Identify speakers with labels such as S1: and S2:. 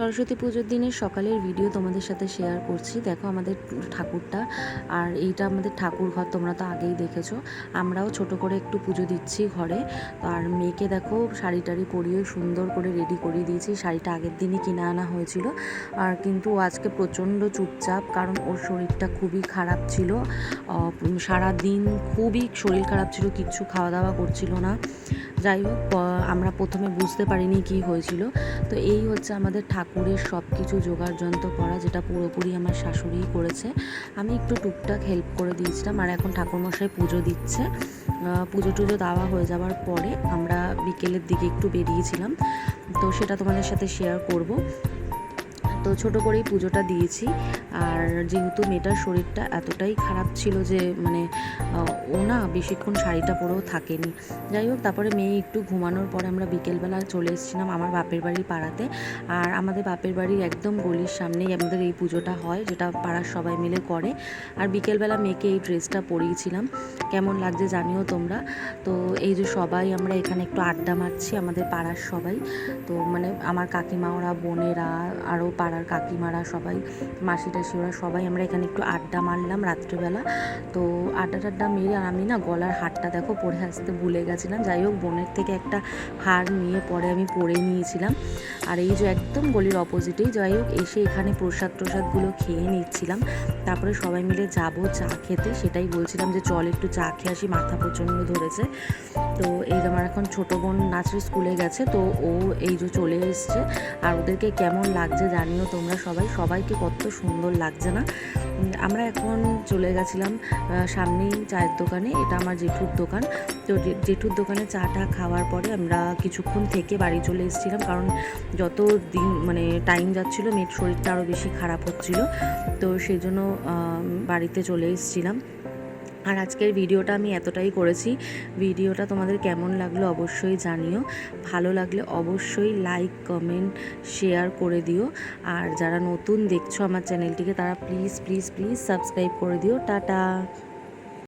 S1: সরস্বতী পুজোর দিনের সকালের ভিডিও তোমাদের সাথে শেয়ার করছি। দেখো আমাদের ঠাকুরটা, আর এইটা আমাদের ঠাকুর ঘর, তোমরা তো আগেই দেখেছ। আমরাও ছোট করে একটু পুজো দিচ্ছি ঘরে। আর মেয়েকে দেখো শাড়ি টাড়ি পরিয়ে সুন্দর করে রেডি করিয়ে দিয়েছি। শাড়িটা আগের দিনই কিনে আনা হয়েছিল। আর কিন্তু আজকে প্রচণ্ড চুপচাপ, কারণ ওর শরীরটা খুবই খারাপ ছিল। সারা দিন খুবই শরীর খারাপ ছিল, কিচ্ছু খাওয়া দাওয়া করছিল না। যাই হোক আমরা প্রথমে বুঝতে পারিনি কি হয়েছিল। তো এই হচ্ছে আমাদের ঠাকুরের সব কিছু জোগাড় যন্ত্র করা, যেটা পুরোপুরি আমার শাশুড়িই করেছে। আমি একটু টুকটাক হেল্প করে দিয়েছিলাম, আর এখন ঠাকুরমশাই পুজো দিচ্ছে। পুজো টুজো দেওয়া হয়ে যাওয়ার পরে আমরা বিকেলের দিকে একটু বেরিয়েছিলাম। তো সেটা তোমাদের সাথে শেয়ার করব। তো ছোট করেই পুজোটা দিয়েছি। আর যেহেতু মেয়েটার শরীরটা এতটাই খারাপ ছিল যে মানে ও না বেশিক্ষণ শাড়িটা পরেও থাকেনি। যাই হোক, তারপরে মেয়ে একটু ঘুমানোর পরে আমরা বিকেলবেলা চলে এসেছিলাম আমার বাপের বাড়ির পাড়াতে। আর আমাদের বাপের বাড়ির একদম গলির সামনেই আমাদের এই পুজোটা হয়, যেটা পাড়ার সবাই মিলে করে। আর বিকেলবেলা মেয়েকে এই ড্রেসটা পরিয়েছিলাম। কেমন লাগছে জানিও তোমরা? তো এই যে সবাই আমরা এখানে একটু আড্ডা মারছি আমাদের পাড়ার সবাই। তো মানে আমার কাকিমা ওরা, বোনেরা, আরও পাড়ার কাকিমারা সবাই মাসি টাসি ওরা সবাই আমরা এখানে একটু আড্ডা মারলাম রাত্রিবেলা। তো আড্ডা টাড্ডা মেরে আর আমি না গলার হারটা দেখো পরে আসতে ভুলে গেছিলাম। যাই হোক, বোনের থেকে একটা হার নিয়ে পরে আমি পরে নিয়েছিলাম। আর এই যে একদম গলির অপোজিটেই যাই হোক, এসে এখানে প্রসাদ প্রসাদগুলো খেয়ে নিচ্ছিলাম। তারপরে সবাই মিলে যাব চা খেতে। সেটাই বলছিলাম যে, চল একটু চা খেয়ে আসি, মাথা প্রচণ্ড ধরেছে। তো এই আমার এখন ছোটো বোন নাচের স্কুলে গেছে, তো ও এই যে চলে এসছে। আর ওদেরকে কেমন লাগছে জানিও তোমরা সবাই, সবাইকে কত সুন্দর লাগছে না? আমরা এখন চলে গেছিলাম সামনেই চায়ের দোকানে, এটা আমার জেঠুর দোকান। তো জেঠুর দোকানে চাটা খাওয়ার পরে আমরা কিছুক্ষণ থেকে বাড়ি চলে এসেছিলাম, কারণ যত দিন মানে টাইম যাচ্ছিল, মেয়ের শরীরটা আরও বেশি খারাপ হচ্ছিল। তো সেই জন্য বাড়িতে চলে এসেছিলাম। আর আজকের ভিডিওটা আমি এতটাই করেছি। ভিডিওটা তোমাদের কেমন লাগল অবশ্যই জানিও। ভালো লাগলে অবশ্যই লাইক কমেন্ট শেয়ার করে দিও। আর যারা নতুন দেখছ আমার চ্যানেলটিকে তারা প্লিজ প্লিজ প্লিজ সাবস্ক্রাইব করে দিও। টাটা!